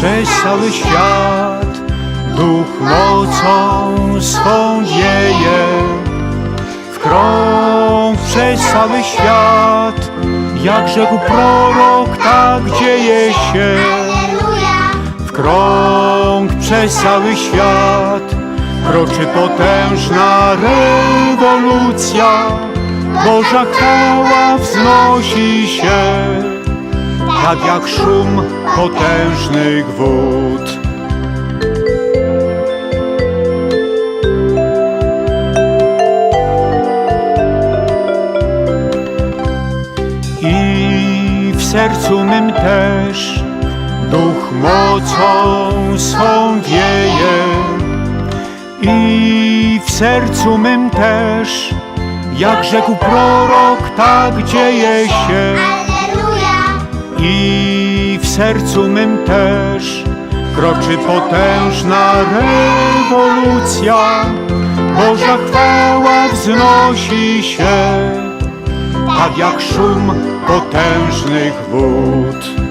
Przez cały świat Duch mocą swą wieje W krąg przez cały świat Jak rzekł prorok, tak dzieje się. W krąg przez cały świat Kroczy potężna rewolucja Boża chwała wznosi się tak jak szum potężnych wód. I w sercu mym też duch mocą swą wieje. I w sercu mym też, jak rzekł prorok, tak dzieje się. I w sercu mym też kroczy potężna rewolucja. Boża chwała wznosi się, tak jak szum potężnych wód.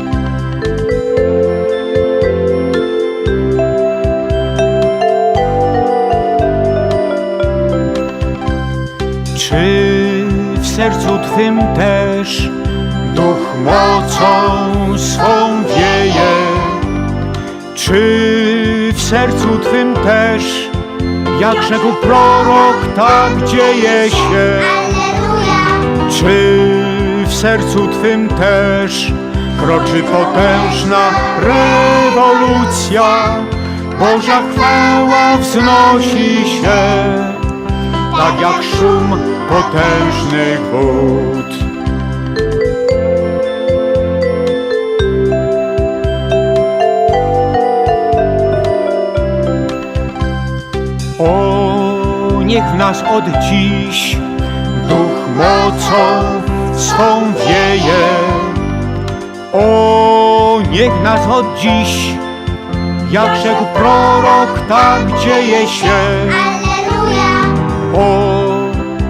Czy w sercu Twym też duch mocą swą wieje? Czy w sercu Twym też, jak rzekł prorok, tak dzieje się? Czy w sercu Twym też kroczy potężna rewolucja? Boża chwała wznosi się, tak jak szum potężnych wód. O, niech nas od dziś duch mocą swą wieje. O, niech nas od dziś, jak rzekł prorok, tak dzieje się. O,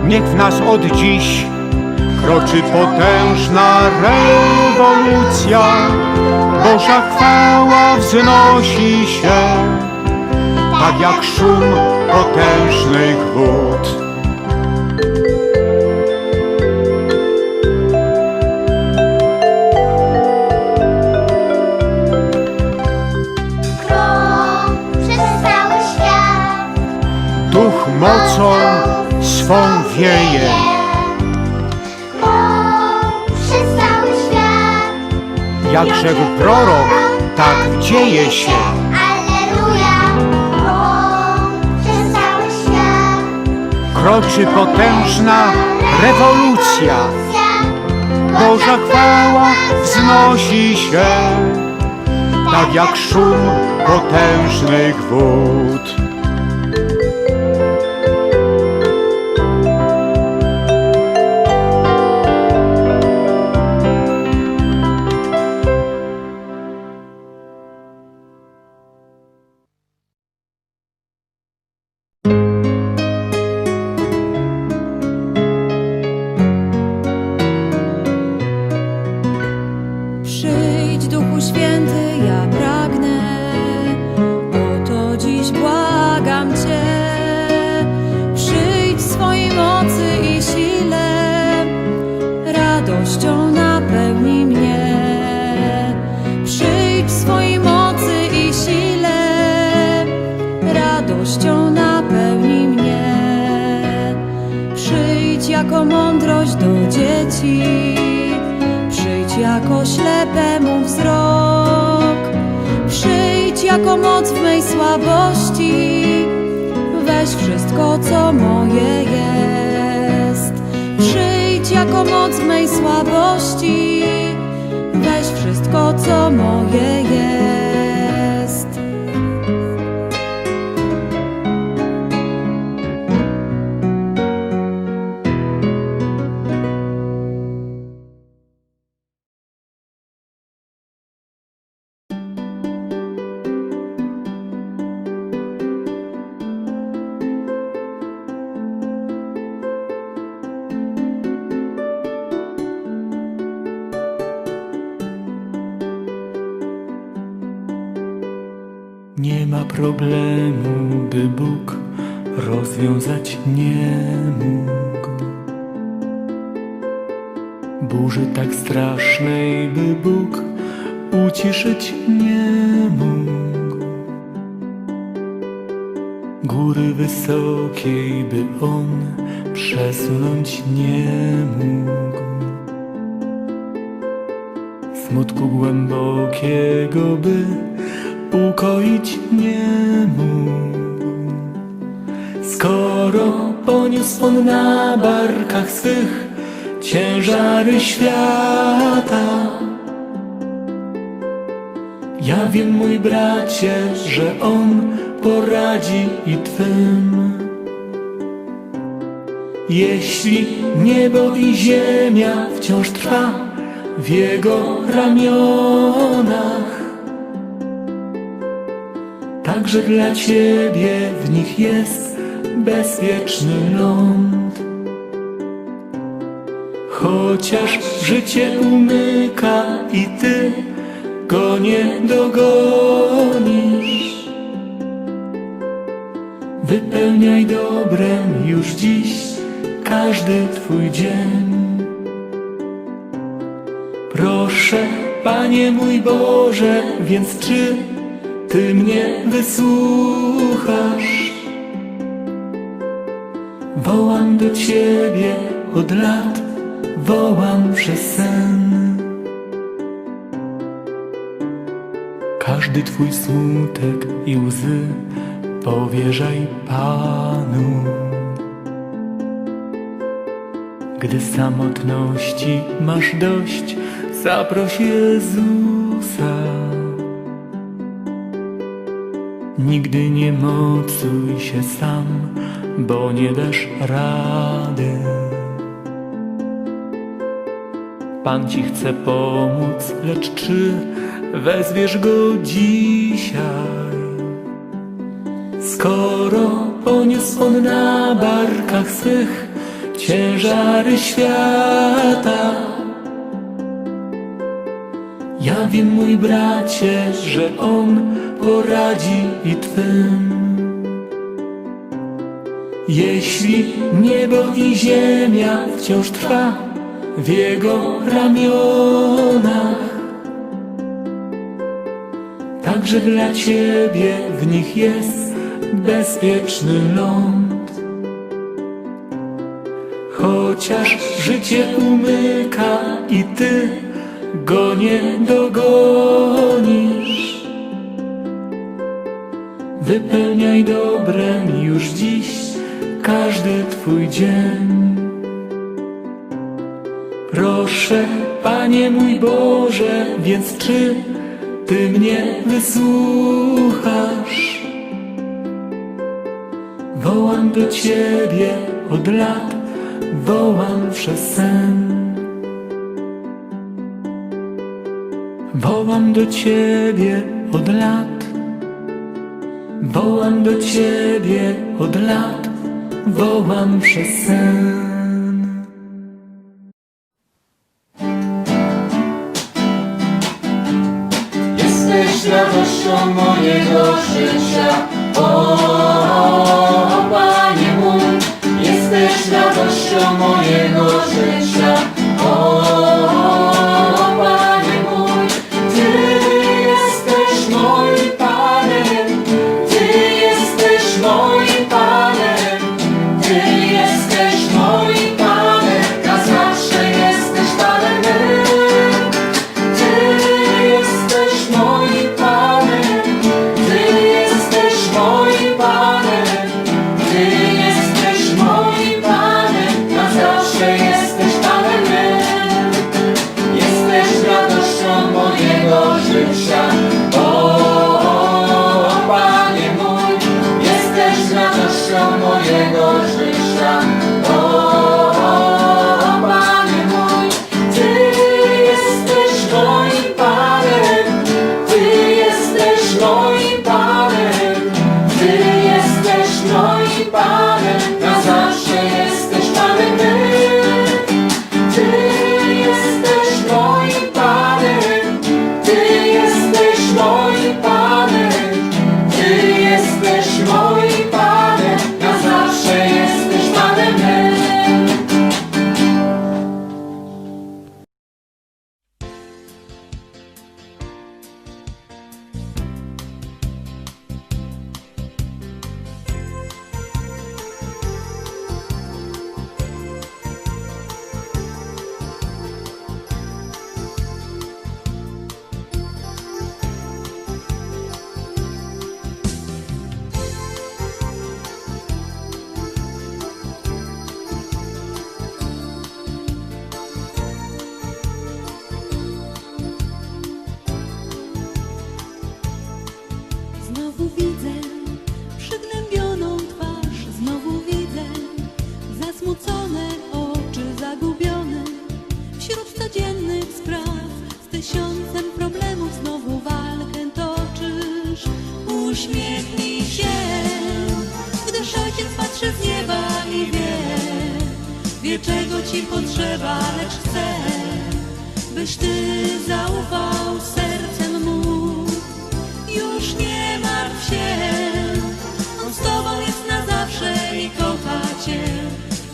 niech w nas od dziś kroczy potężna rewolucja. Boża chwała wznosi się, tak jak szum potężnych wód. Duch mocą swą wieje. Przez cały świat Jak rzekł prorok, tak dzieje się. Alleluja Przez cały świat Kroczy potężna rewolucja. Boża chwała wznosi się, tak jak szum potężnych wód. Jako moc w mej słabości, weź wszystko, co moje jest. Przyjdź jako moc w mej słabości, weź wszystko, co moje jest. Problemu, by Bóg rozwiązać nie mógł. Burzy tak strasznej, by Bóg uciszyć nie mógł. Góry wysokiej, by On przesunąć nie mógł. Smutku głębokiego, by ukoić nie mógł. Skoro poniósł on na barkach swych ciężary świata, ja wiem, mój bracie, że on poradzi i twym. Jeśli niebo i ziemia wciąż trwa w jego ramionach, Także dla Ciebie w nich jest bezpieczny ląd. Chociaż życie umyka i Ty go nie dogonisz. Wypełniaj dobrem już dziś każdy Twój dzień. Proszę, Panie mój Boże, więc czy Ty mnie wysłuchasz? Wołam do Ciebie od lat, wołam przez sen. Każdy Twój smutek i łzy powierzaj Panu. Gdy samotności masz dość, zaproś Jezusa. Nigdy nie mocuj się sam, bo nie dasz rady. Pan ci chce pomóc, lecz czy wezwiesz go dzisiaj? Skoro poniósł on na barkach swych ciężary świata. Ja wiem, mój bracie, że on poradzi i twym. Jeśli niebo i ziemia wciąż trwa w jego ramionach, Także dla Ciebie w nich jest bezpieczny ląd. Chociaż życie umyka i Ty go nie dogonisz. Wypełniaj dobrem już dziś każdy Twój dzień. Proszę, Panie mój Boże, więc czy Ty mnie wysłuchasz? Wołam do Ciebie od lat, wołam przez sen. Wołam do Ciebie od lat, wołam do Ciebie od lat, wołam przez sen. Jesteś radością mojego życia, o Panie mój. Jesteś radością mojego życia,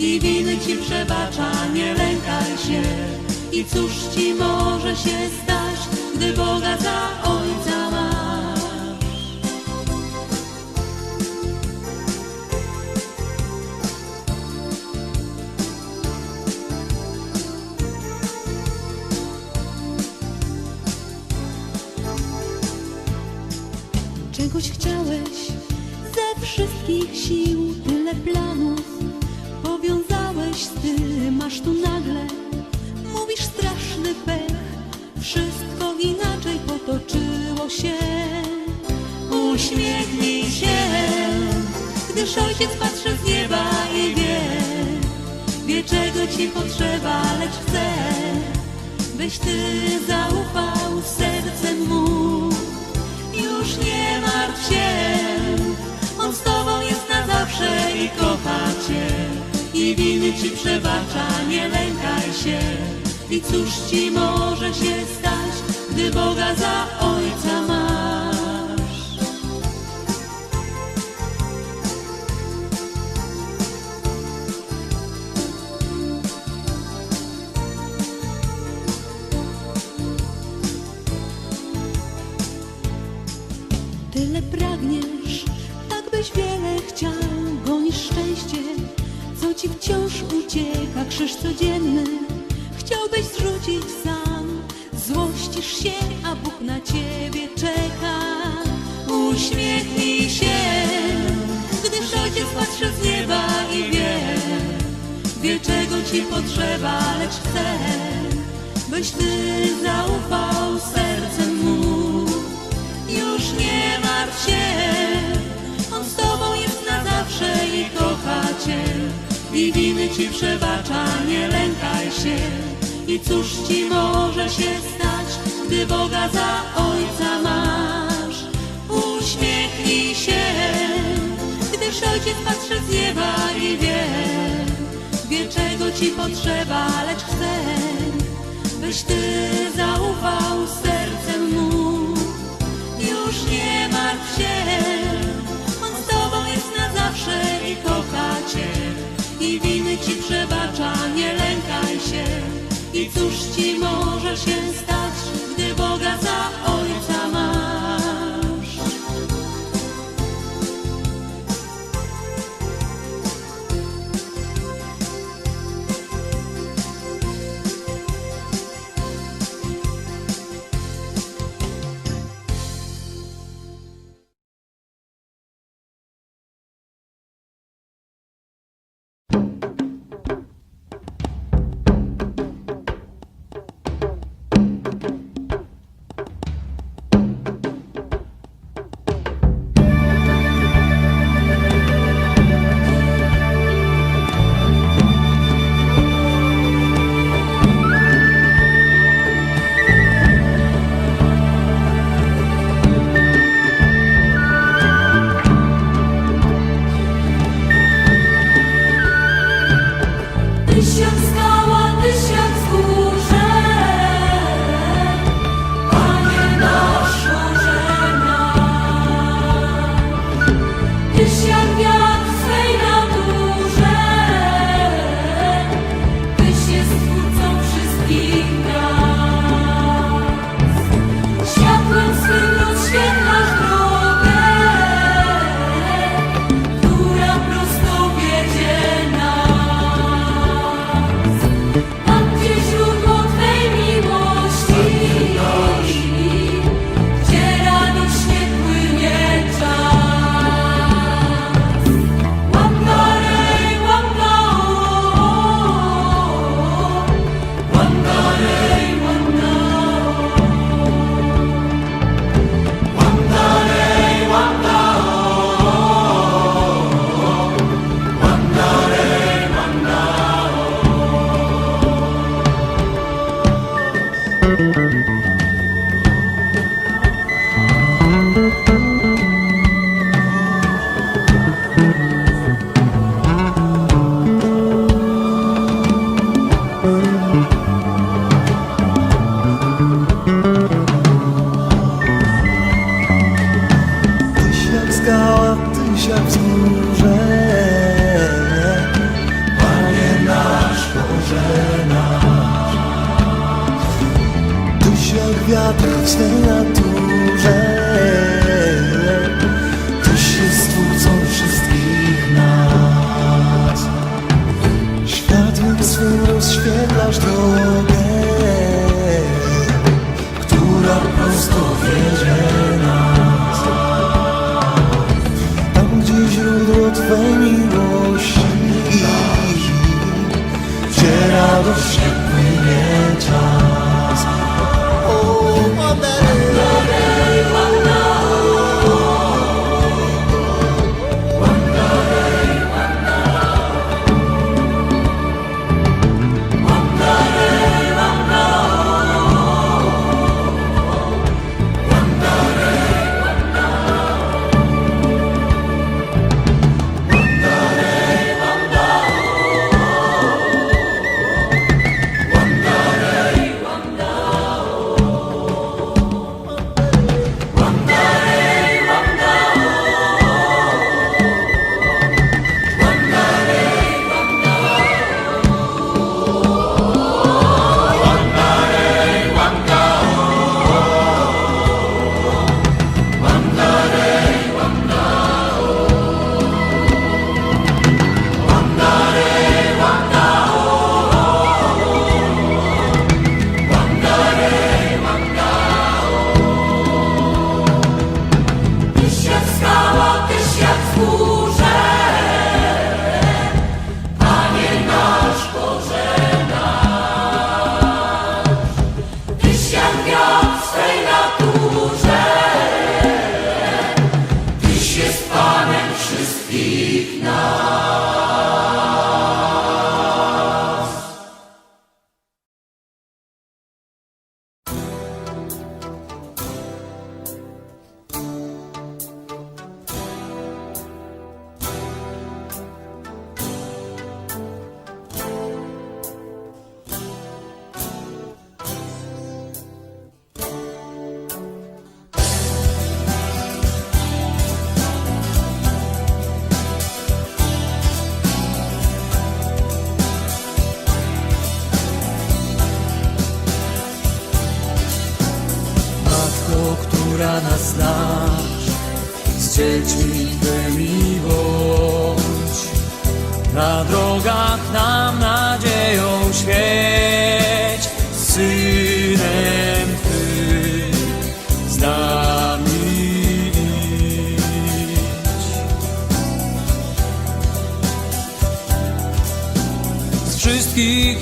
I winy ci przebacza, nie lękaj się. I cóż ci może się stać, gdy Boga za ojca masz? Czegoś chciałeś ze wszystkich sił, tyle planów Uśmiechnij się, gdyż ojciec patrzy z nieba i wie, wie czego ci potrzeba, lecz chce, byś ty zaufał sercem mu. Już nie martw się, On z tobą jest na zawsze i kocha cię. I winy ci przebacza, nie lękaj się. I cóż ci może się stać, gdy Boga za ojca masz? Ucieka, krzyż codzienny. Chciałbyś zrzucić sam, złościsz się, a Bóg na ciebie czeka. Uśmiechnij się, gdyż ojciec patrzy z nieba i wie, wie czego ci potrzeba, lecz chce, byś ty cóż ci może się stać, gdy Boga za ojca masz? Uśmiechnij się, gdyż ojciec patrzy z nieba i wie, wie czego ci potrzeba, lecz chce, byś ty zaufał sercem mu. Już nie martw się, I cóż ci może się stać, sitting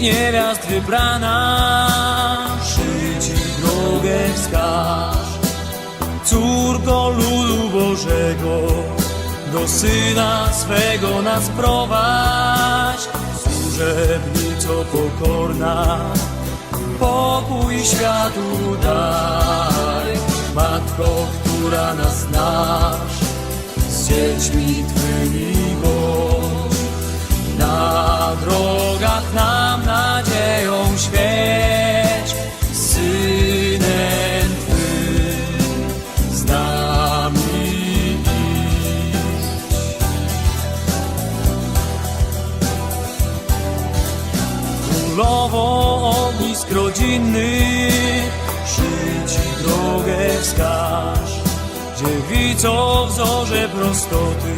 niewiast wybrana, Ci drogę wskaż. Córko ludu Bożego, do Syna swego nas prowadź. Służebnico pokorna, pokój światu daj. Matko, która nas znasz, z dziećmi Twymi bądź. Na drogach nam nadzieją rodzinnych, Ci drogę wskaż, dziewico wzorze prostoty,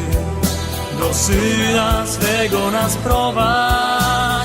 do Syna swego nas prowadź.